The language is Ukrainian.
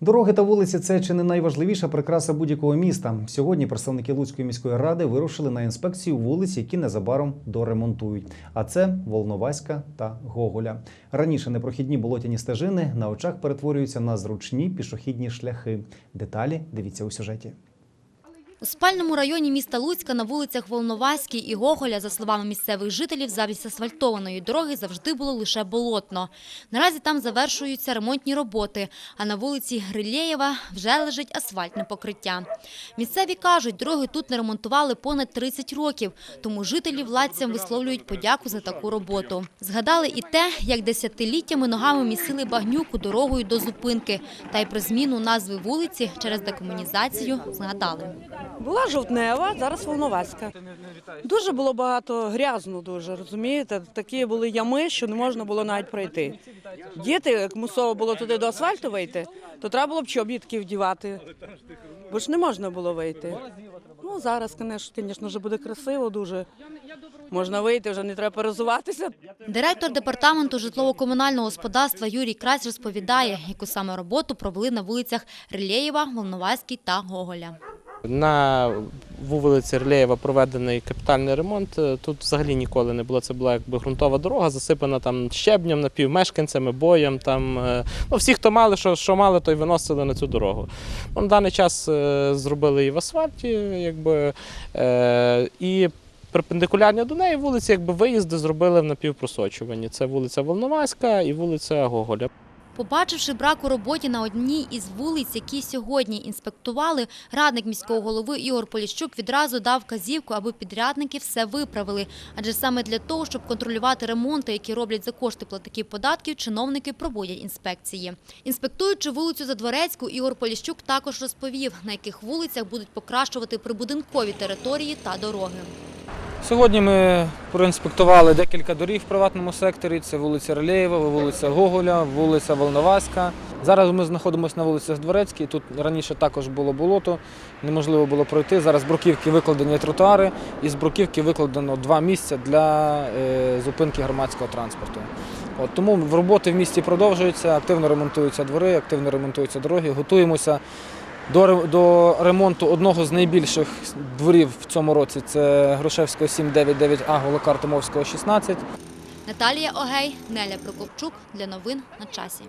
Дороги та вулиці це чи не найважливіша прикраса будь-якого міста. Сьогодні представники Луцької міської ради вирушили на інспекцію вулиць, які незабаром доремонтують. А це Волноваська та Гоголя. Раніше непрохідні болотяні стежини на очах перетворюються на зручні пішохідні шляхи. Деталі дивіться у сюжеті. У спальному районі міста Луцька на вулицях Волноваській і Гоголя, за словами місцевих жителів, замість асфальтованої дороги завжди було лише болотно. Наразі там завершуються ремонтні роботи, а на вулиці Грилєєва вже лежить асфальтне покриття. Місцеві кажуть, дороги тут не ремонтували понад 30 років, тому жителі владцям висловлюють подяку за таку роботу. Згадали і те, як десятиліттями ногами місили багнюку дорогою до зупинки, та й про зміну назви вулиці через декомунізацію згадали. Була жовтнева, зараз Волноваська. Дуже було багато грязно, дуже розумієте. Такі були ями, що не можна було навіть пройти. Діти, як мусово було туди до асфальту вийти, то треба було б чобітки вдівати, бо ж не можна було вийти. Ну зараз, звісно, вже буде красиво дуже. Можна вийти, вже не треба перезуватися. Директор департаменту житлово-комунального господарства Юрій Крась розповідає, яку саме роботу провели на вулицях Рилєєва, Волноваській та Гоголя. На вулиці Рилєєва проведений капітальний ремонт. Е, Тут взагалі ніколи не було. Це була якби ґрунтова дорога, засипана там щебнем, напівмешканцями, боєм. Там, е, ну, всі, хто мали, що, що мали, то й виносили на цю дорогу. Ну, на даний час е, зробили її в асфальті, якби, і перпендикулярні до неї вулиці, якби виїзди зробили в напівпросочуванні. Це вулиця Волноваська і вулиця Гоголя. Побачивши брак у роботі на одній із вулиць, які сьогодні інспектували, радник міського голови Ігор Поліщук відразу дав казівку, аби підрядники все виправили. Адже саме для того, щоб контролювати ремонти, які роблять за кошти платників податків, чиновники проводять інспекції. Інспектуючи вулицю Задворецьку, Ігор Поліщук також розповів, на яких вулицях будуть покращувати прибудинкові території та дороги. Сьогодні ми проінспектували декілька доріг в приватному секторі. Це вулиця Релєєва, вулиця Гоголя, вулиця Волноваська. Зараз ми знаходимося на вулиці Дворецькій. Тут раніше також було болото, неможливо було пройти. Зараз з бруківки викладені тротуари, і з бруківки викладено два місця для е, зупинки громадського транспорту. От, тому роботи в місті продовжуються, активно ремонтуються двори, активно ремонтуються дороги. Готуємося до, ремонту одного з найбільших дворів в цьому році це Грушевського 799А, Голокар Томовського 16. Наталія Огей, Неля Прокопчук для новин на часі.